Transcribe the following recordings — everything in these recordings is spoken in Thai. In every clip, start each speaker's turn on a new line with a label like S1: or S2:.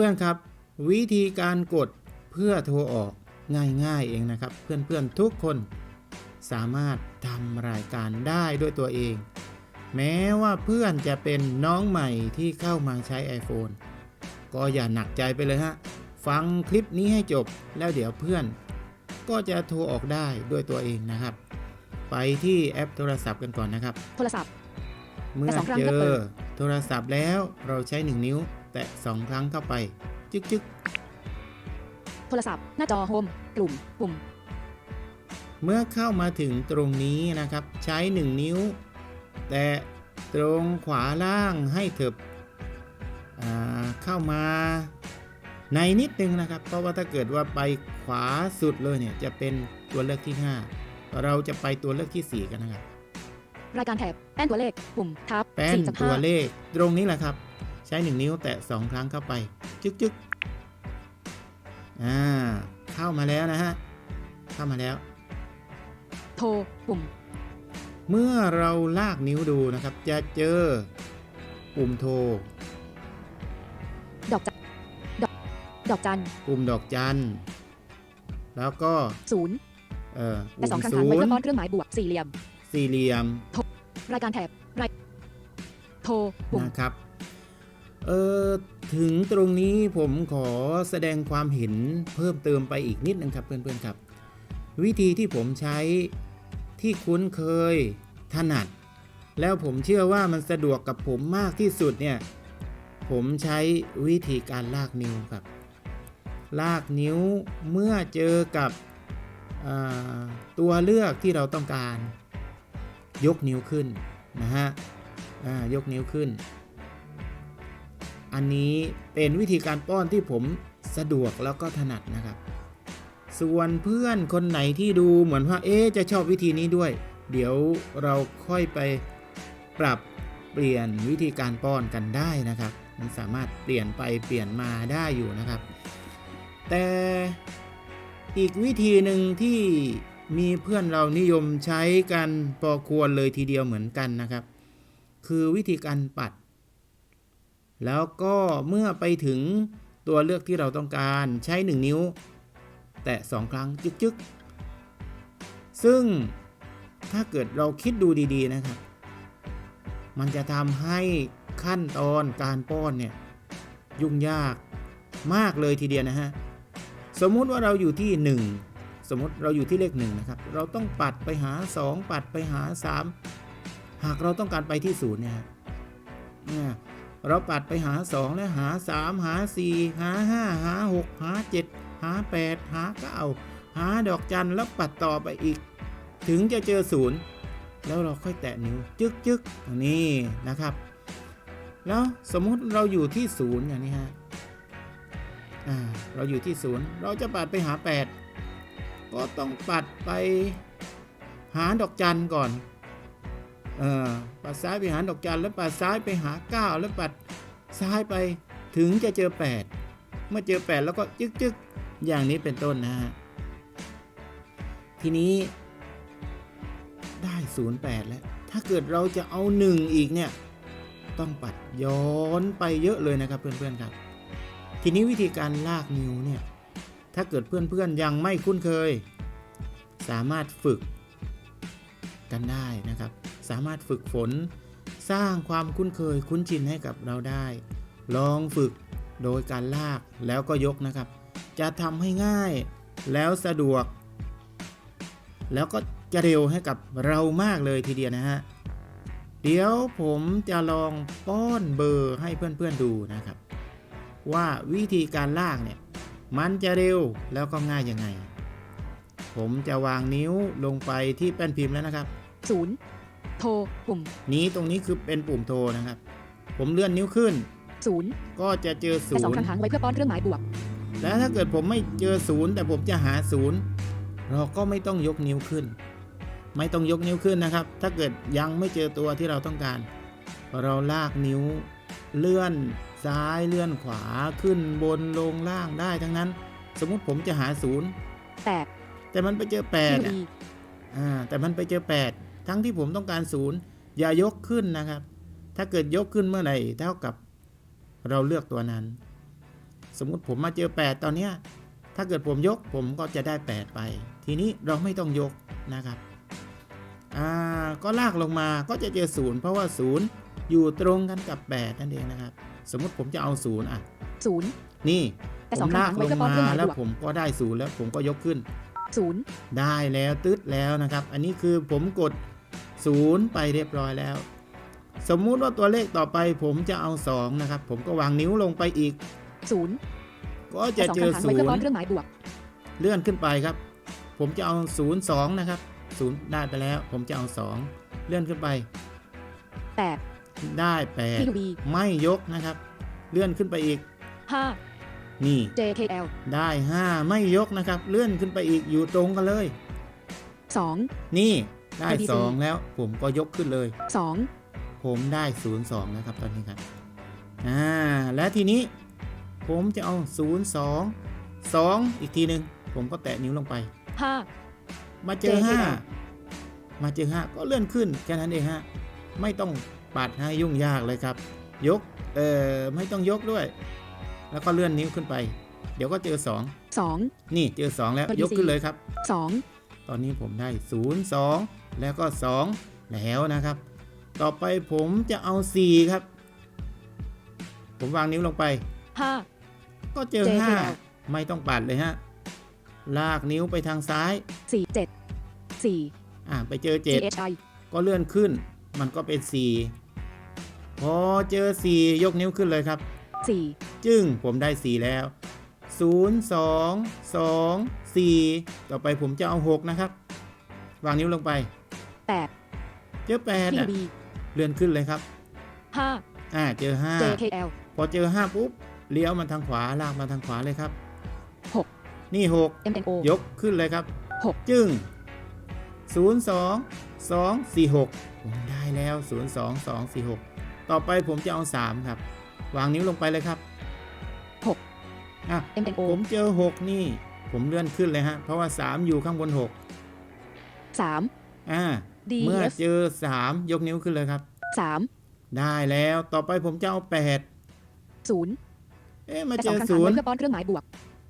S1: พื่อนๆครับ วิธีการกดเพื่อโทรออกง่ายๆเองนะครับ เพื่อนๆทุกคนสามารถทำรายการได้ด้วยตัวเอง แม้ว่าเพื่อนจะเป็นน้องใหม่ที่เข้ามาใช้ iPhone ก็อย่าหนักใจไปเลยฮะ ฟังคลิปนี้ให้จบแล้วเดี๋ยวเพื่อน ก็จะโทรออกได้ด้วยตัวเองนะครับ ไปที่แอปโทรศัพท์กันก่อนนะครับ
S2: โทรศัพท์
S1: เมื่อ
S2: แต่สองครั้ง
S1: เจ
S2: ก็เปิ
S1: อ
S2: ด
S1: โทรศัพท์แล้วเราใช้ 1 นิ้ว แตะ 2 ครั้งเข้าไป จึ๊กจึ๊ก
S2: โทรศัพท์ หน้าจอโฮมกลุ่มปุ่ม
S1: เมื่อเข้ามาถึงตรงนี้นะครับ ใช้ 1 นิ้ว แตะตรงขวาล่างให้เถิบอ่าเข้ามาในนิดนึงนะครับ เพราะว่าถ้าเกิดว่าไปขวาสุดเลยเนี่ยจะเป็นตัวเลือกที่ 5 เราจะไปตัวเลือกทีสี่4 กันนะครับ
S2: รายการแถบแป้นตัวเลขปุ่มทับ
S1: แป้น
S2: สี่จาก
S1: ตัว
S2: ห้า
S1: เลขตรงนี้แหละครับ ใช้ 1 นิ้วแตะ 2 ครั้งเข้าไป จึ๊กจึ๊กอ่า เข้ามาแล้วนะฮะ เข้ามาแล้ว
S2: โทรปุ่ม
S1: เมื่อเราลากนิ้วดูนะครับ จะเจอ ปุ่มโทร
S2: ดอกจันดอกดอกจัน
S1: ปุ่มดอกจัน แล้วก็
S2: ศูนย์
S1: เอ่อ
S2: แต่สอ
S1: ปุ่
S2: ง
S1: ม
S2: ครั้ง
S1: ศู
S2: ค้างไว้
S1: น
S2: เพื่
S1: ย์
S2: อป้อนเครื่องหมายบวกสี่เหลี่ยม
S1: สี่เหลี่ยม
S2: รายการแถบรายโทรปุ่ม
S1: นะครับ เออถึงตรงนี้ผมขอแสดงความเห็นเพิ่มเติมไปอีกนิดนึงครับเพื่อนๆครับ วิธีที่ผมใช้ที่คุ้นเคยถนัด แล้วผมเชื่อว่ามันสะดวกกับผมมากที่สุดเนี่ยผมใช้วิธีการลากนิ้วครับ ลากนิ้วเมื่อเจอกับตัวเลือกที่เราต้องการ ยกนิ้วขึ้นนะฮะยกนิ้วขึ้น อันนี้เป็นวิธีการป้อนที่ผมสะดวกแล้วก็ถนัดนะครับ ส่วนเพื่อนคนไหนที่ดูเหมือนว่าเอ๊จะชอบวิธีนี้ด้วย เดี๋ยวเราค่อยไปปรับเปลี่ยนวิธีการป้อนกันได้นะครับ มันสามารถเปลี่ยนไปเปลี่ยนมาได้อยู่นะครับ แต่อีกวิธีหนึ่งที่มีเพื่อนเรานิยมใช้กันพอควรเลยทีเดียวเหมือนกันนะครับ คือวิธีการปัด แล้วก็เมื่อไปถึงตัวเลือกที่เราต้องการใช้ 1 นิ้ว แตะ 2 ครั้งจึกจึกซึ่งถ้าเกิดเราคิดดูดีๆนะครับ มันจะทำให้ขั้นตอนการป้อนเนี่ยยุ่งยากมากเลยทีเดียวนะฮะ สมมุติว่าเราอยู่ที่ 1 สมมติเราอยู่ที่เลข1นะครับ เราต้องปัดไปหา 2 ปัดไปหา 3 หากเราต้องการไปที่0เนี่ยฮะ เราปัดไปหา 2 แล้วหา 3 หา 4 หา 5 หา 6 หา 7 หา 8 หา 9 หาดอกจันแล้วปัดต่อไปอีก ถึงจะเจอศูนย์แล้วเราค่อยแตะนิ้ว จึ๊กจึ๊กนี้นะครับ แล้วสมมุติเราอยู่ที่ศูนย์อย่างนี้ฮะเราอยู่ที่ศูนย์เราจะปัดไปหา 8 ก็ต้องปัดไปหาดอกจันก่อน เออปัดซ้ายไปหาดอกจันแล้วปัดซ้ายไปหา 9 แล้วปัดซ้ายไปถึงจะเจอ 8 เมื่อเจอ 8 แล้วก็จึ๊กจึ๊กอย่างนี้เป็นต้นนะฮะทีนี้ได้ 08 แล้ว ถ้าเกิดเราจะเอา 1 อีกเนี่ย ต้องปัดย้อนไปเยอะเลยนะครับเพื่อนๆครับ ทีนี้วิธีการลากนิ้วเนี่ย ถ้าเกิดเพื่อนๆยังไม่คุ้นเคย สามารถฝึกกันได้นะครับ สามารถฝึกฝน สร้างความคุ้นเคยคุ้นชินให้กับเราได้ ลองฝึกโดยการลากแล้วก็ยกนะครับ จะทำให้ง่ายแล้วสะดวก แล้วก็จะเร็วให้กับเรามากเลยทีเดียวนะฮะ เดี๋ยวผมจะลองป้อนเบอร์ให้เพื่อนๆดูนะครับ ว่าวิธีการลากเนี่ยมันจะเร็วแล้วก็ง่ายยังไง ผมจะวางนิ้วลงไปที่แป้นพิมพ์แล้วนะครับ
S2: ศูนย์ โทรปุ่ม
S1: นี้ตรงนี้คือเป็นปุ่มโทรนะครับ ผมเลื่อนนิ้วขึ้น
S2: ศูนย์
S1: ก็จะเจอศู
S2: แต่สอง
S1: น
S2: ครั้
S1: ย์
S2: งค้างไว้เพื่อป้อนเครื่องหมายบวก
S1: แล้วถ้าเกิดผมไม่เจอศูนย์แต่ผมจะหาศูนย์เราก็ไม่ต้องยกนิ้วขึ้น ไม่ต้องยกนิ้วขึ้นนะครับ ถ้าเกิดยังไม่เจอตัวที่เราต้องการ เราลากนิ้ว เลื่อนซ้ายเลื่อนขวาขึ้นบนลงล่างได้ทั้งนั้น สมมุติผมจะหาศูนย์
S2: แปด
S1: แต่มันไปเจอแปด
S2: คิว
S1: อะ
S2: อี
S1: อ่าแต่มันไปเจอแปด ทั้งที่ผมต้องการศูนย์อย่ายกขึ้นนะครับ ถ้าเกิดยกขึ้นเมื่อไหร่เท่ากับเราเลือกตัวนั้น สมมุติผมมาเจอ 8 ตอนเนี้ยถ้าเกิดผมยกผมก็จะได้ 8 ไป ทีนี้เราไม่ต้องยกนะครับอ่าก็ลากลงมาก็จะเจอ0เพราะว่า0อยู่ตรงกันกับ 8 นั่นเองนะครับ สมมุติผมจะเอา0อะ
S2: ศูนย์
S1: นี่
S2: แต่
S1: ผ
S2: สอ
S1: ม
S2: งครั้
S1: ลางก
S2: ไว้
S1: ล
S2: เพื่
S1: ง
S2: อป้อน
S1: มา
S2: เครื่องหมาย
S1: แล้ว
S2: บวก
S1: ผมก็ได้0แล้วผมก็ยกขึ้น
S2: ศูนย์
S1: ได้แล้วตึ๊ดแล้วนะครับ อันนี้คือผมกด 0 ไปเรียบร้อยแล้ว สมมุติว่าตัวเลขต่อไปผมจะเอา 2 นะครับ ผมก็วางนิ้วลงไปอีก
S2: ศูนย์
S1: ก็
S2: แต่
S1: จะ
S2: สอง
S1: เจ
S2: ครั้
S1: อง
S2: ไว้เพื่อป้อนเครื่องหมายบวก
S1: 0เลื่อนขึ้นไปครับ ผมจะเอา 0 2 นะครับ 0 ได้ไปแล้ว ผมจะเอา 2 เลื่อนขึ้นไป
S2: แปด
S1: ได้
S2: พียูบี
S1: 8ไม่ยกนะครับ เลื่อนขึ้นไปอีก
S2: ห้า
S1: นี่
S2: JKL
S1: ได้ 5 ไม่ยกนะครับ เลื่อนขึ้นไปอีกอยู่ตรงกันเลย
S2: สอง
S1: นี่ ได้
S2: ABC
S1: 2แล้ว ผมก็ยกขึ้นเลย
S2: สอง
S1: ผมได้0 2นะครับตอนนี้ครับอ่าและทีนี้ผมจะเอา0 2 2อีกทีหนึ่งผมก็แตะนิ้วลงไป
S2: ห้า
S1: มาเจอ
S2: JKL
S1: 5มาเจอ5ก็เลื่อนขึ้นแค่นั้นเองฮะไม่ต้องปัดให้ยุ่งยากเลยครับ ยกเอ่อไม่ต้องยกด้วย แล้วก็เลื่อนนิ้วขึ้นไป เดี๋ยวก็เจอ
S2: สอง
S1: 2นี่เจอ2แล้ว
S2: พอดี
S1: ยกขึ้นเลยครับ
S2: สอง
S1: ตอนนี้ผมได้ 0 2 แล้วก็ 2 แล้วนะครับ ต่อไปผมจะเอา 4 ครับ ผมวางนิ้วลงไป
S2: ห้า
S1: ก็เจอ
S2: JKL
S1: 5ไม่ต้องปัดเลยฮะ ลากนิ้วไปทางซ้าย
S2: สี่เจ็ดสี่
S1: อ่าไปเจอ
S2: GHI
S1: 7ก็เลื่อนขึ้น มันก็เป็น 4 พอเจอ 4 ยกนิ้วขึ้นเลยครับ
S2: สี่
S1: จึงผมได้ 4 แล้ว 0 2 2 4 ต่อไปผมจะเอา 6 นะครับ วางนิ้วลงไป
S2: แปด
S1: เจอ8
S2: พียู
S1: อะ
S2: บี
S1: เลื่อนขึ้นเลยครับ
S2: ห้า
S1: อ่า เจอ
S2: JKL
S1: 5 พอเจอ 5 ปุ๊บ เลี้ยวมาทางขวา ลากมาทางขวาเลยครับ
S2: หก
S1: นี่
S2: MNO
S1: 6ยกขึ้นเลยครับ
S2: หก
S1: จึง 0 2 2 4 6 ผมได้แล้ว 0 2 2 4 6 ต่อไปผมจะเอา 3 ครับ วางนิ้วลงไปเลยครับ
S2: หก
S1: อะ
S2: MNO
S1: ผมเจอ 6 นี่ ผมเลื่อนขึ้นเลยฮะ เพราะว่า 3 อยู่ข้างบน
S2: สาม
S1: 6อ่า
S2: DF
S1: เมื่อเจอ 3 ยกนิ้วขึ้นเลยครับ
S2: สาม
S1: ได้แล้วต่อไปผมจะเอา8
S2: ศูนย์
S1: เอ๊ะมา
S2: แต่
S1: เจ
S2: สอง
S1: อ
S2: ครั้งไว้
S1: 0
S2: เพื่อป้อนเครื่องหมายบวก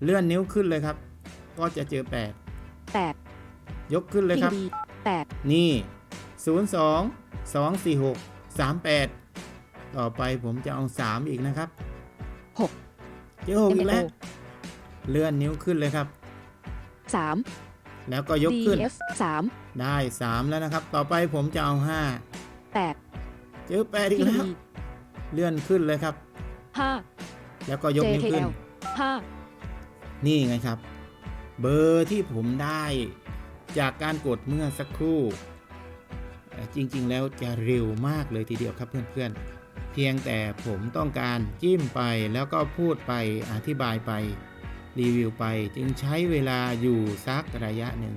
S1: เลื่อนนิ้วขึ้นเลยครับ ก็จะเจอ
S2: แปด
S1: 8ยกขึ้นเลย
S2: พี
S1: ครับ
S2: ยูบีแปด
S1: นี่ 0 2 2 4 6 3 8 ต่อไปผมจะเอา 3 อีกนะครับ
S2: หก
S1: เจอ6อีกแล้ว
S2: MNO
S1: เลื่อนนิ้วขึ้นเลยครับ
S2: สาม
S1: แล้วก็ยกขึ้น
S2: DF สาม
S1: ได้ 3 แล้วนะครับ ต่อไปผมจะเอา
S2: แปด
S1: 5เจอ8อีก
S2: พียู
S1: แล้ว
S2: บี
S1: เลื่อนขึ้นเลยครับ
S2: ห้า
S1: แล้วก็ยกนิ้วขึ้น
S2: JKL ห้า
S1: นี่ไงครับ เบอร์ที่ผมได้จากการกดเมื่อสักครู่เอ่อจริง ๆ แล้วจะเร็วมากเลยทีเดียวครับเพื่อนๆเพียงแต่ผมต้องการจิ้มไปแล้วก็พูดไปอธิบายไป รีวิวไปจึงใช้เวลาอยู่สักระยะหนึ่ง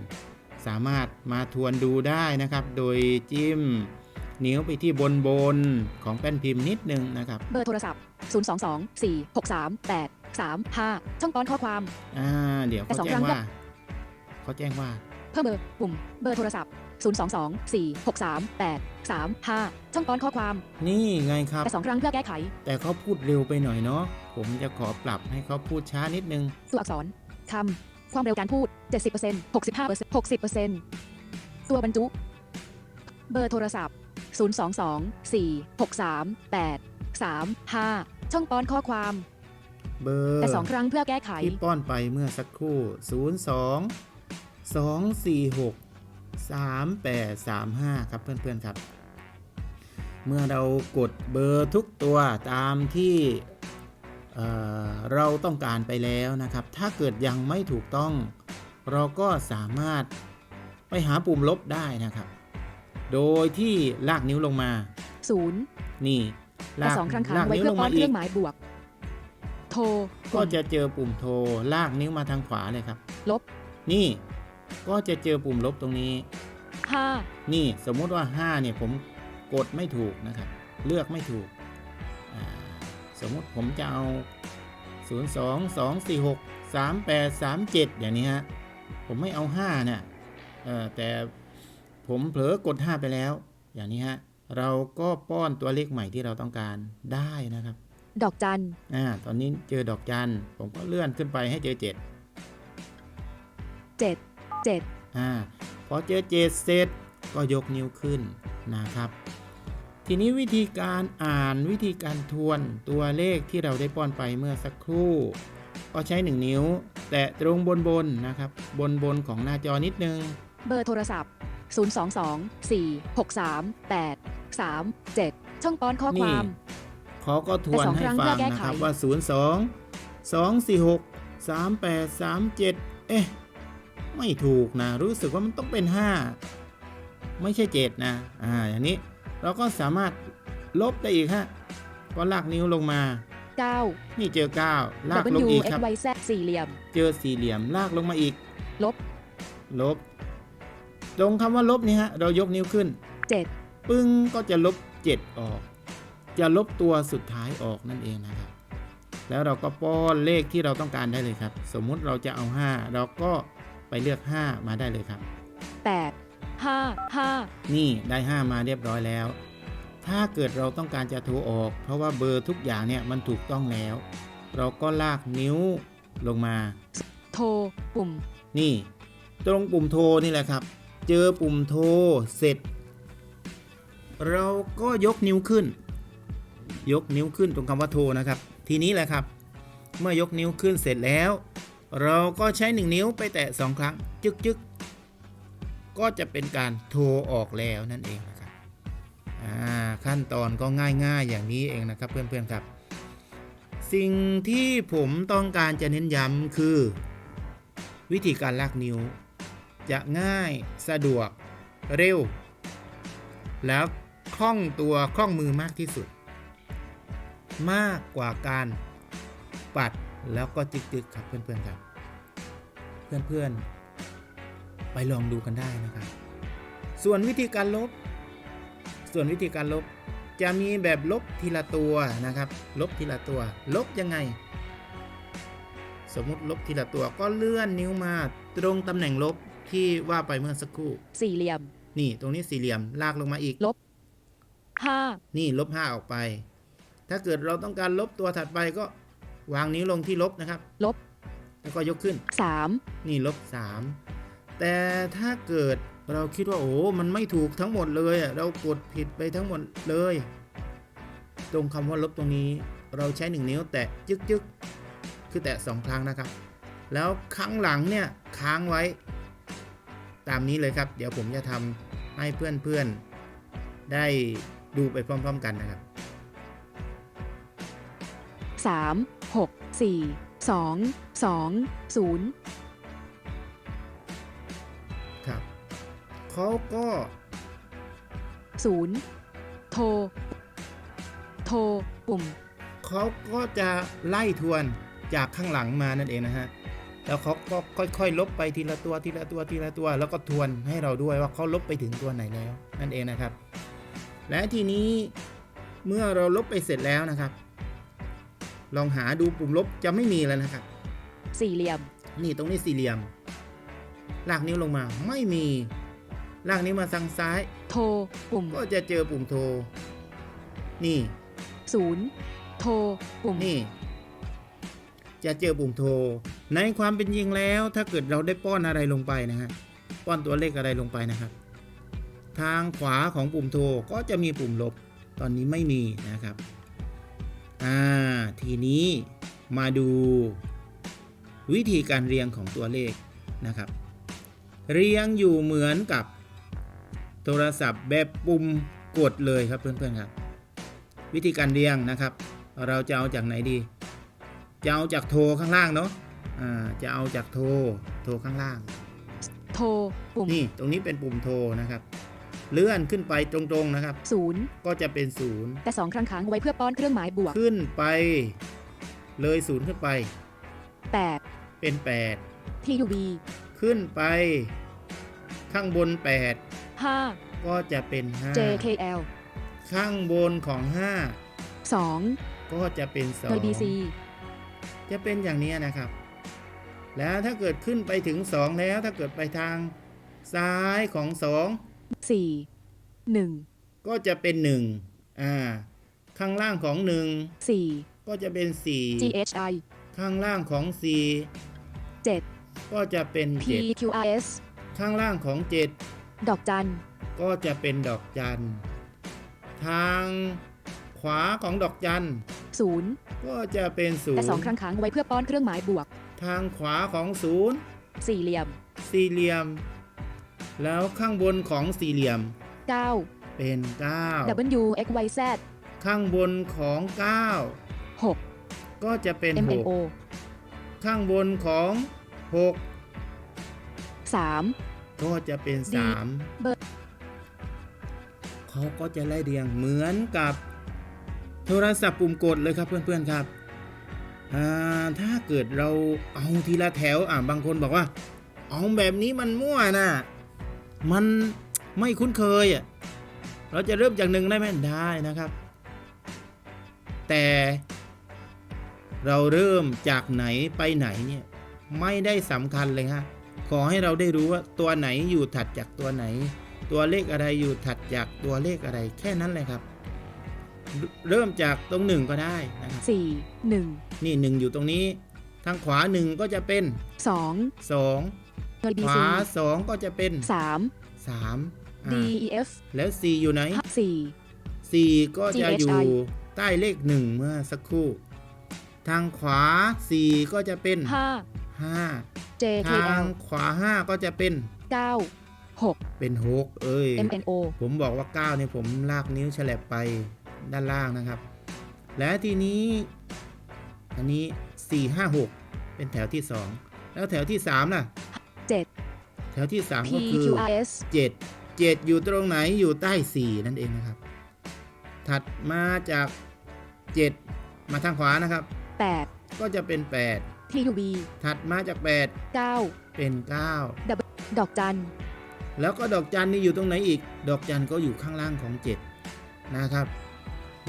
S1: สามารถมาทวนดูได้นะครับ โดยจิ้มนิ้วไปที่บนบนๆของแป้นพิมพ์นิดนึงนะครับ
S2: เบอร์โทรศัพท์ 0 2 2 4 6 3 8 3 5 ช่องป้อนข้อความ
S1: อ่า เดี๋ยว
S2: แต่
S1: เขา
S2: สอง
S1: แจ้
S2: ครั้
S1: ง
S2: ง
S1: ว่าเขาแจ้งว่า
S2: เพิ่มเบอร์ปุ่ม เบอร์โทรศัพท์ 0 2 2 4 6 3 8 3 5 ช่องป้อนข้อความ
S1: นี่ไงครับ
S2: แต่สองครั้งเพื่อแก้ไข
S1: แต่เขาพูดเร็วไปหน่อยเนาะ ผมจะขอปรับให้เขาพูดช้านิดนึง
S2: ตัวอักษรคำความเร็วการพูด 70% 65% 60%ตัวบรรจุ เบอร์โทรศัพท์ 0 2 2 4 6 3 8 3 5 ช่องป้อนข้อความ
S1: เบอร์
S2: แต่สองครั้งเพื่อแก้ไข
S1: ที่ป้อนไปเมื่อสักครู่ 02 246 3835 ครับเพื่อนๆครับ เมื่อเรากดเบอร์ทุกตัวตามที่เอ่อเราต้องการไปแล้วนะครับ ถ้าเกิดยังไม่ถูกต้อง เราก็สามารถไปหาปุ่มลบได้นะครับ โดยที่ลากนิ้วลงมา
S2: 0
S1: นี่
S2: แต่สองครั้งค้าง
S1: ลาก
S2: ไว้
S1: นิ้ว
S2: เพื่
S1: ล
S2: องป้อ
S1: มาน
S2: เค
S1: อี
S2: รื่
S1: ก
S2: องหมายบวก โทร
S1: ก็จะเจอปุ่มโทรลากนิ้วมาทางขวาเลยครับ
S2: ลบ
S1: นี่ ก็จะเจอปุ่มลบตรงนี้
S2: 5
S1: นี่สมมุติว่า5เนี่ยผมกดไม่ถูกนะครับ เลือกไม่ถูกอ่าสมมุติผมจะเอา 0 2 2 4 6 3 8 3 7 อย่างนี้ฮะผมไม่เอา5เนี่ยเออแต่ผมเผลอกด 5 ไปแล้ว อย่างนี้ฮะเราก็ป้อนตัวเลขใหม่ที่เราต้องการได้นะครับ
S2: ดอกจัน
S1: อ่าตอนนี้เจอดอกจันผมก็เลื่อนขึ้นไปให้เจอเจ็ด
S2: เจ็ด เจ็ด
S1: อ่าพอเจอเจ็ดเสร็จก็ยกนิ้วขึ้นนะครับ ทีนี้วิธีการอ่านวิธีการทวนตัวเลขที่เราได้ป้อนไปเมื่อสักครู่ ก็ใช้ 1 นิ้ว แตะตรงบนบนๆนะครับ บนบนของหน้าจอนิดนึง
S2: เบอร์โทรศัพท์ 022 463 837 ช่องป้อนข้อความ
S1: เขาก็ทวน
S2: แต่สอง
S1: ให้
S2: ครั้ง
S1: ฟัง
S2: เพื่อแก้
S1: นะ
S2: ไข
S1: ครับว่า 02 246 38 37 เอ๊ะ ไม่ถูกนะ รู้สึกว่ามันต้องเป็น 5 ไม่ใช่ 7 นะ อ่า อย่างนี้เราก็สามารถลบได้อีกฮะก็ลากนิ้วลงมา
S2: 9
S1: นี่เจอ 9 ลากลง
S2: W
S1: อีก
S2: X
S1: ครับ
S2: Y Z สี่เหลี่ยม
S1: เจอสี่เหลี่ยม ลากลงมาอีก
S2: ลบ
S1: ลบ ตรงคำว่าลบนี่ฮะ เรายกนิ้วขึ้น
S2: 7
S1: ปึ้งก็จะลบ 7 ออก จะลบตัวสุดท้ายออกนั่นเองนะครับแล้วเราก็ป้อนเลขที่เราต้องการได้เลยครับ สมมุติเราจะเอา 5 เราก็ ไปเลือก 5 มาได้เลยครับ
S2: 8 5 5
S1: นี่ได้ 5 มาเรียบร้อยแล้ว ถ้าเกิดเราต้องการจะโทรออก เพราะว่าเบอร์ทุกอย่างเนี่ยมันถูกต้องแล้ว เราก็ลากนิ้วลงมา
S2: โทรปุ่ม
S1: นี่ ตรงปุ่มโทรนี่แหละครับ เจอปุ่มโทรเสร็จ เราก็ยกนิ้วขึ้น ยกนิ้วขึ้นตรงคำว่าโทรนะครับ ทีนี้แหละครับ เมื่อยกนิ้วขึ้นเสร็จแล้ว เราก็ใช้หนึ่งนิ้วไปแตะสองครั้ง จึกจึกก็จะเป็นการโทรออกแล้วนั่นเองนะครับขั้นตอนก็ง่ายๆอย่างนี้เองนะครับเพื่อนๆครับ สิ่งที่ผมต้องการจะเน้นย้ำคือ วิธีการลากนิ้ว จะง่ายสะดวกเร็ว แล้วคล่องตัวคล่องมือมากที่สุด มากกว่าการปัด แล้วก็จึกๆครับเพื่อนๆครับ เพื่อนๆ ไปลองดูกันได้นะครับ ส่วนวิธีการลบ ส่วนวิธีการลบจะมีแบบลบทีละตัวนะครับ ลบทีละตัว ลบยังไง สมมุติลบทีละตัวก็เลื่อนนิ้วมาตรงตำแหน่งลบที่ว่าไปเมื่อสักครู่
S2: สี่เหลี่ยม
S1: นี่ตรงนี้สี่เหลี่ยมลากลงมาอีก
S2: ลบ5
S1: นี่ลบ5ออกไป ถ้าเกิดเราต้องการลบตัวถัดไปก็ วางนิ้วลงที่ลบนะครับ
S2: ลบ
S1: แล้วก็ยกขึ้น
S2: 3
S1: นี่ลบ 3 แต่ถ้าเกิดเราคิดว่าโอ้มันไม่ถูกทั้งหมดเลยอะเรากดผิดไปทั้งหมดเลย ตรงคำว่าลบตรงนี้ เราใช้ 1 นิ้วแตะจึกจึกคือแตะ 2 ครั้งนะครับ แล้วครั้งหลังเนี่ยค้างไว้ ตามนี้เลยครับ เดี๋ยวผมจะทำให้เพื่อนๆได้ดูไปพร้อม ๆ กันนะครับ
S2: 3 6 4 2 2 0
S1: ครับเขาก็
S2: 0 โทร โทรปุ่ม
S1: เขาก็จะไล่ทวนจากข้างหลังมานั่นเองนะฮะ แล้วเขาก็ค่อยๆ ลบไปทีละตัวทีละตัวทีละตัว แล้วก็ทวนให้เราด้วยว่าเขาลบไปถึงตัวไหนแล้วนั่นเองนะครับ และทีนี้เมื่อเราลบไปเสร็จแล้วนะครับ ลองหาดูปุ่มลบจะไม่มีแล้วนะครับ
S2: สี่เหลี่ยม
S1: นี่ตรงนี้สี่เหลี่ยม ลากนิ้วลงมาไม่มี ลากนิ้วมาทางซ้าย
S2: โทร ปุ่ม
S1: ก็จะเจอปุ่มโทร นี่
S2: 0โทร ปุ่ม
S1: นี่ จะเจอปุ่มโทร ในความเป็นจริงแล้ว ถ้าเกิดเราได้ป้อนอะไรลงไปนะฮะ ป้อนตัวเลขอะไรลงไปนะครับ ทางขวาของปุ่มโทรก็จะมีปุ่มลบ ตอนนี้ไม่มีนะครับ อ่า ทีนี้มาดูวิธีการเรียงของตัวเลขนะครับ เรียงอยู่เหมือนกับโทรศัพท์แบบปุ่มกดเลยครับเพื่อนๆครับ วิธีการเรียงนะครับ เราจะเอาจากไหนดี จะเอาจากโทรข้างล่างเนาะอ่าจะเอาจากโทรโทรข้างล่าง
S2: โทรปุ่ม
S1: นี่ตรงนี้เป็นปุ่มโทรนะครับ เลื่อนขึ้นไปตรงๆนะครับ
S2: 0
S1: ก็จะเป็นศูนย์
S2: แต่สองครั้งค้างไว้เพื่อป้อนเครื่องหมายบวก
S1: ขึ้นไป เลยศูนย์ขึ้นไป
S2: 8
S1: เป็น
S2: TUV
S1: 8 ขึ้นไป ข้างบน
S2: 5
S1: 8 ก็จะเป็น
S2: JKL
S1: 5 ข้างบนของ
S2: 2
S1: 5 ก็จะเป็น
S2: โดย BC
S1: 2จะเป็นอย่างนี้นะครับ แล้วถ้าเกิดขึ้นไปถึง 2 แล้วถ้าเกิดไปทางซ้ายของ 2
S2: 4 1
S1: ก็จะเป็น1อ่า ข้างล่างของ1
S2: 4
S1: ก็จะเป็น
S2: G
S1: 4
S2: H I
S1: ข้างล่างของ
S2: 7
S1: 4ก็จะเป็น
S2: P
S1: 7
S2: Q R S
S1: ข้างล่างของ
S2: ดอกจัน
S1: 7ก็จะเป็นดอกจัน ทางขวาของดอกจัน
S2: 0
S1: ก็จะเป็นศูน
S2: และ
S1: ย์
S2: สองครั้งค้างไว้เพื่อป้อนเครื่องหมายบวก
S1: ทางขวาของศูนย์
S2: สี่เหลี่ยม
S1: สี่เหลี่ยม แล้วข้างบนของสี่เหลี่ยม
S2: 9
S1: เป็น 9
S2: W X Y Z
S1: ข้างบนของ
S2: 6
S1: 9ก็จะเป็น
S2: M N O
S1: 6 ข้างบนของ 6
S2: 3
S1: ก็จะเป็น
S2: D
S1: 3
S2: เบอร์
S1: เขาก็จะไล่เรียงเหมือนกับโทรศัพท์ปุ่มกดเลยครับเพื่อนๆครับอ่าถ้าเกิดเราเอาทีละแถวอ่าบางคนบอกว่า เอาแบบนี้มันมั่วนะ มันไม่คุ้นเคยอะเราจะเริ่มจากหนึ่งได้ไหมได้นะครับ แต่เราเริ่มจากไหนไปไหนเนี่ยไม่ได้สำคัญเลยฮะขอให้เราได้รู้ว่าตัวไหนอยู่ถัดจากตัวไหน ตัวเลขอะไรอยู่ถัดจากตัวเลขอะไรแค่นั้นเลยครับ เรเริ่มจากตรงหนึ่งก็ได้นะครับ
S2: 4 1
S1: นี่หนึ่งอยู่ตรงนี้ ทางขวาหนึ่งก็จะเป็น
S2: 2
S1: สอง
S2: โดย B
S1: ข
S2: C
S1: วาสองก็จะเป็น
S2: 3
S1: สาม
S2: D
S1: อ่า
S2: E F
S1: แล้ว C อยู่ไหน
S2: 4
S1: 4ก็จะ
S2: GHI
S1: อยู่ใต้เลข 1 เมื่อสักครู่ ทางขวา 4 ก็จะเป็น
S2: 5
S1: 5
S2: J K
S1: ทาง
S2: L
S1: ขวา 5 ก็จะเป็น
S2: 9 6
S1: เป็น 6 เอ้ย
S2: M N O
S1: ผมบอกว่า 9 เนี่ยผมลากนิ้วฉลับไปด้านล่างนะครับ และทีนี้ อันนี้ 4 5 6 เป็นแถวที่ 2 แล้วแถวที่ 3 ล่ะ
S2: 7
S1: แถวที่3
S2: P
S1: ก็คือ
S2: Q R S
S1: 7 7 อยู่ตรงไหนอยู่ใต้ 4 นั่นเองนะครับ ถัดมาจาก 7 มาทางขวานะครับ
S2: 8
S1: ก็จะเป็น 8
S2: T U B
S1: ถัดมาจาก
S2: 9
S1: 8เป็น
S2: ดอกจัน
S1: 9แล้วก็ดอกจันนี่อยู่ตรงไหนอีก ดอกจันก็อยู่ข้างล่างของ 7 นะครับ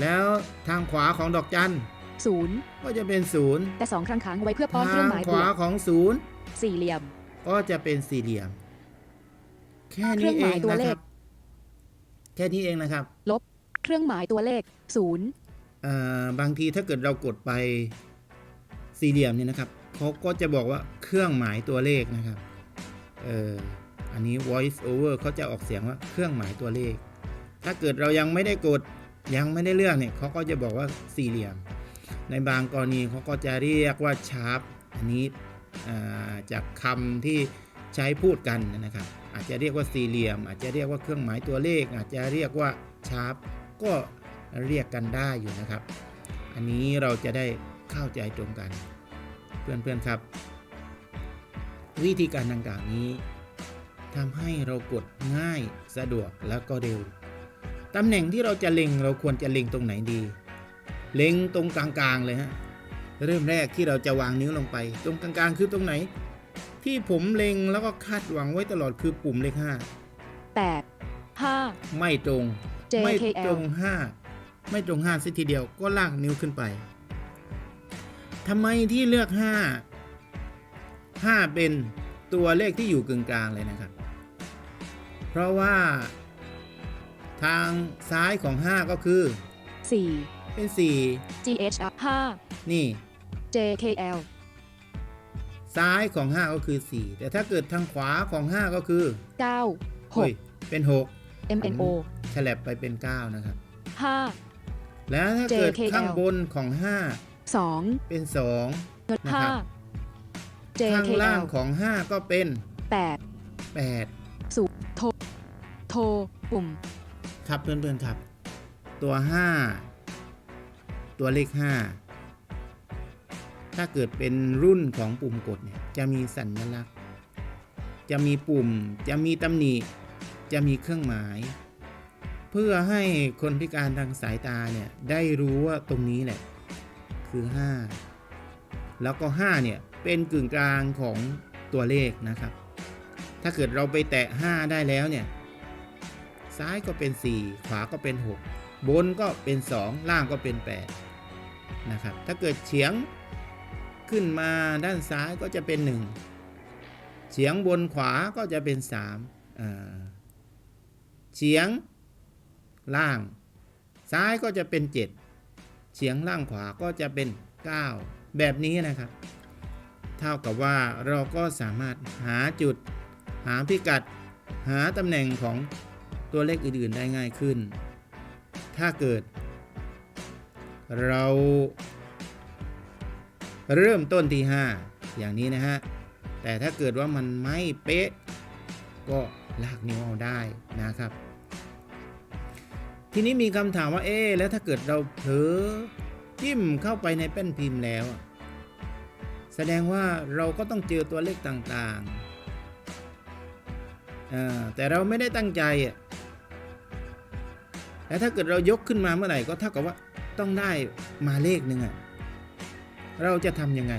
S1: แล้วทางขวาของดอกจัน
S2: 0
S1: ก็จะเป็น 0
S2: แต่สองครั้งค้างไว้เพื่อป้อนเครื่
S1: ทา
S2: อง
S1: ง
S2: หมาย
S1: ข
S2: บว
S1: วากของ
S2: สี่เหลี่ยม
S1: 0 ก็จะเป็นสี่เหลี่ยม แค่
S2: เครื่
S1: นี้
S2: อง
S1: เอ
S2: หมาย
S1: ง
S2: ตัว
S1: นะ
S2: เล
S1: ค
S2: ข
S1: รับ แค่นี้เองนะครับ
S2: ลบ เครื่องหมายตัวเลข0
S1: เอ่อบางทีถ้าเกิดเรากดไปสี่เหลี่ยมเนี่ยนะครับเขาก็จะบอกว่าเครื่องหมายตัวเลขนะครับ เอออันนี้ voice over เขาจะออกเสียงว่าเครื่องหมายตัวเลข ถ้าเกิดเรายังไม่ได้กดยังไม่ได้เลือกเนี่ยเขาก็จะบอกว่าสี่เหลี่ยม ในบางกรณีเขาก็จะเรียกว่าชาร์ปอันนี้อ่า จากคำที่ใช้พูดกันนะครับ อาจจะเรียกว่าสี่เหลี่ยม อาจจะเรียกว่าเครื่องหมายตัวเลข อาจจะเรียกว่าชาร์ปก็เรียกกันได้อยู่นะครับ อันนี้เราจะได้เข้าใจตรงกัน เพื่อนๆครับ วิธีการดังกล่าวนี้ทำให้เรากดง่ายสะดวกแล้วก็เร็วตำแหน่งที่เราจะเล็งเราควรจะเล็งตรงไหนดี เล็งตรงกลางๆเลยฮะ เริ่มแรกที่เราจะวางนิ้วลงไป ตรงกลางๆ คือตรงไหน ที่ผมเล็งแล้วก็คาดหวังไว้ตลอดคือปุ่มเลขห้า
S2: 8 5
S1: ไม่ตรง
S2: J
S1: ไม่
S2: K
S1: ตร
S2: L
S1: งห้าไม่ตรงห้าสักทีเดียวก็ลากนิ้วขึ้นไปทำไมที่เลือกห้าห้าเป็นตัวเลขที่อยู่กึ่งกลางเลยนะครับ เพราะว่า ทางซ้ายของ 5 ก็คือ
S2: 4
S1: เป็น
S2: G H R
S1: 4นี่
S2: 5 J K L
S1: ซ้ายของ 5 ก็คือ 4 แต่ถ้าเกิดทางขวาของ 5 ก็คือ
S2: 9
S1: เฮ้ยเป็น
S2: 6 M N O
S1: 6ฉลับไปเป็น 9 นะครับ
S2: 5
S1: แล้วถ้าเกิด
S2: JKL
S1: ข้างบนของ
S2: 2
S1: 5 เป็น 2 นะครับ
S2: 5 J
S1: ข้าง
S2: K
S1: ล่าง
S2: L
S1: ของ 5 ก็เป็น
S2: 8
S1: 8
S2: โทรโทรปุ่ม
S1: ครับเพื่อนๆครับ ตัว 5 ตัวเลข5 ถ้าเกิดเป็นรุ่นของปุ่มกดเนี่ยจะมีสัญลักษณ์ จะมีปุ่ม จะมีตำหนิ จะมีเครื่องหมาย เพื่อให้คนพิการทางสายตาเนี่ยได้รู้ว่าตรงนี้แหละคือ 5 แล้วก็ 5 เนี่ย เป็นกึ่งกลางของตัวเลขนะครับ ถ้าเกิดเราไปแตะ 5 ได้แล้วเนี่ย ซ้ายก็เป็น 4 ขวาก็เป็น 6 บนก็เป็น 2 ล่างก็เป็น 8 นะครับ ถ้าเกิดเฉียง ขึ้นมาด้านซ้ายก็จะเป็น 1 เฉียงบนขวาก็จะเป็น3อ่าเฉียงล่าง ซ้ายก็จะเป็น 7 เฉียงล่างขวาก็จะเป็น 9 แบบนี้นะครับ เท่ากับว่าเราก็สามารถหาจุด หาพิกัด หาตำแหน่งของตัวเลขอื่น ๆ ได้ง่ายขึ้น ถ้าเกิด เรา เริ่มต้นที่ 5 อย่างนี้นะฮะ แต่ถ้าเกิดว่ามันไม่เป๊ะ ก็ลากนิ้วเอาได้นะครับ ทีนี้มีคำถามว่าเอ๊แล้วถ้าเกิดเราเผลอจิ้มเข้าไปในแป้นพิมพ์แล้ว แสดงว่าเราก็ต้องเจอตัวเลขต่างๆ แต่เราไม่ได้ตั้งใจอะแต่ถ้าเกิดเรายกขึ้นมาเมื่อไหร่ก็เท่ากับว่าต้องได้มาเลขหนึ่งอะ เราจะทำยังไง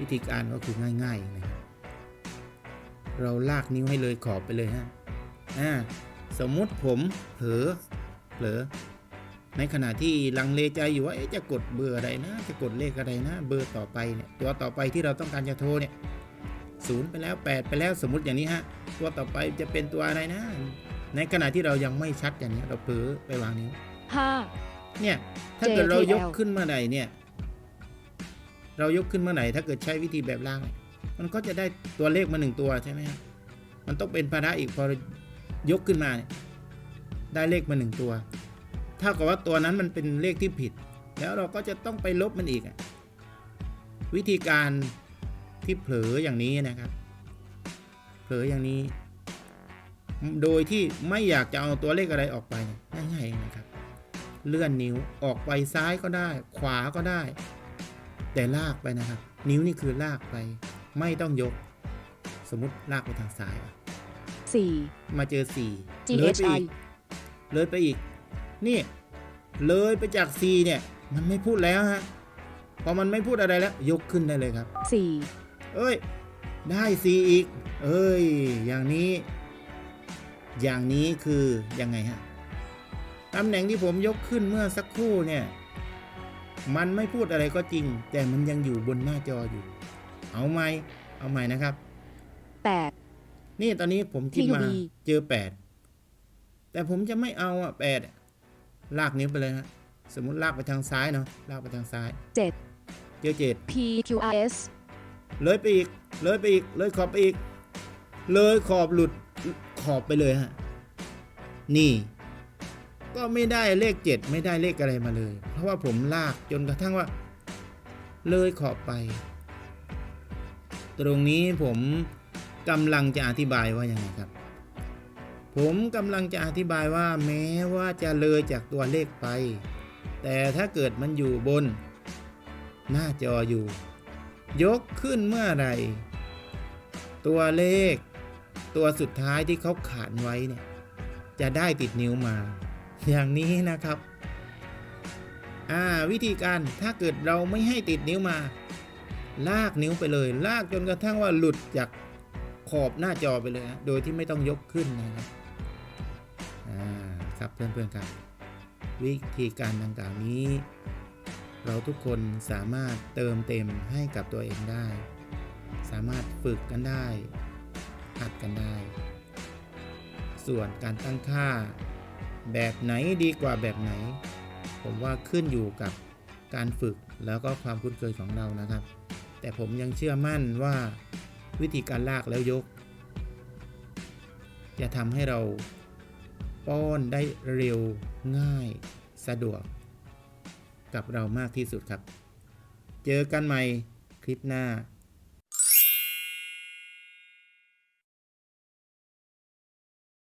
S1: วิธีการก็คือง่ายๆนะครับเราลากนิ้วให้เลยขอบไปเลยฮะอ่าสมมุติผมเผลอเผลอในขณะที่ลังเลใจอยู่ว่าเอ๊ะจะกดเบอร์อะไรนะ จะกดเลขอะไรนะ เบอร์ต่อไปเนี่ยตัวต่อไปที่เราต้องการจะโทรเนี่ยศูนย์ไปแล้วแปดไปแล้วสมมติอย่างนี้ฮะตัวต่อไปจะเป็นตัวอะไรนะ ในขณะที่เรายังไม่ชัดอย่างนี้เราเผลอไปวางนิ้ว
S2: 5
S1: เนี่ยถ้าเกิดเรายก
S2: JTL
S1: ขึ้นเมื่อไหร่เนี่ย เรายกขึ้นเมื่อไหร่ถ้าเกิดใช้วิธีแบบล่าง มันก็จะได้ตัวเลขมาหนึ่งตัวใช่ไหมมันต้องเป็นภาระอีกพอยกขึ้นมาได้เลขมาหนึ่งตัวเท่ากับว่าตัวนั้นมันเป็นเลขที่ผิด แล้วเราก็จะต้องไปลบมันอีก วิธีการที่เผลออย่างนี้นะครับ เผลออย่างนี้ โดยที่ไม่อยากจะเอาตัวเลขอะไรออกไปง่ายๆนะครับ เลื่อนนิ้วออกไปซ้ายก็ได้ ขวาก็ได้ แต่ลากไปนะครับ นิ้วนี่คือลากไป ไม่ต้องยก สมมติลากไปทางซ้ายอะ
S2: 4
S1: มาเจอสี่
S2: G
S1: เลย
S2: H
S1: ไป
S2: I
S1: อีก เลยไปอีก นี่ เลยไปจาก C เนี่ย มันไม่พูดแล้วฮะ พอมันไม่พูดอะไรแล้ว ยกขึ้นได้เลยครับ
S2: 4
S1: เอ้ย ได้ C อีก เอ้ย อย่างนี้ อย่างนี้คือยังไงฮะ ตำแหน่งที่ผมยกขึ้นเมื่อสักครู่เนี่ย มันไม่พูดอะไรก็จริง แต่มันยังอยู่บนหน้าจออยู่ เอาไหมเอาใหม่นะครับ
S2: 8
S1: นี่ตอนนี้ผมคิดมา
S2: TUB
S1: เจอแปดแต่ผมจะไม่เอาอะแปดอะลากนิ้วไปเลยฮะสมมุติลากไปทางซ้ายเนาะลากไปทางซ้าย
S2: 7
S1: เจอเจ็ด
S2: P Q R S
S1: เลยไปอีกเลยไปอีกเลยขอบไปอีก เลยขอบหลุดขอบไปเลยฮะนี่ ก็ไม่ได้เลขเจ็ดไม่ได้เลขอะไรมาเลย เพราะว่าผมลากจนกระทั่งว่า เลยขอบไป ตรงนี้ผมกำลังจะอธิบายว่ายังไงครับ ผมกำลังจะอธิบายว่าแม้ว่าจะเลยจากตัวเลขไป แต่ถ้าเกิดมันอยู่บน หน้าจออยู่ ยกขึ้นเมื่อไหร่ ตัวเลข ตัวสุดท้ายที่เขาขานไว้เนี่ยจะได้ติดนิ้วมา อย่างนี้นะครับอ่าวิธีการถ้าเกิดเราไม่ให้ติดนิ้วมา ลากนิ้วไปเลย ลากจนกระทั่งว่าหลุดจากขอบหน้าจอไปเลยฮะโดยที่ไม่ต้องยกขึ้นนะครับอ่าครับเพื่อนๆครับ วิธีการดังกล่าวนี้ เราทุกคนสามารถเติมเต็มให้กับตัวเองได้ สามารถฝึกกันได้หัดกันได้ ส่วนการตั้งค่า แบบไหนดีกว่าแบบไหน ผมว่าขึ้นอยู่กับการฝึกแล้วก็ความคุ้นเคยของเรานะครับ แต่ผมยังเชื่อมั่นว่าวิธีการลากแล้วยก จะทำให้เราป้อนได้เร็วง่ายสะดวก กับเรามากที่สุดครับ เจอกันใหม่คลิปหน้า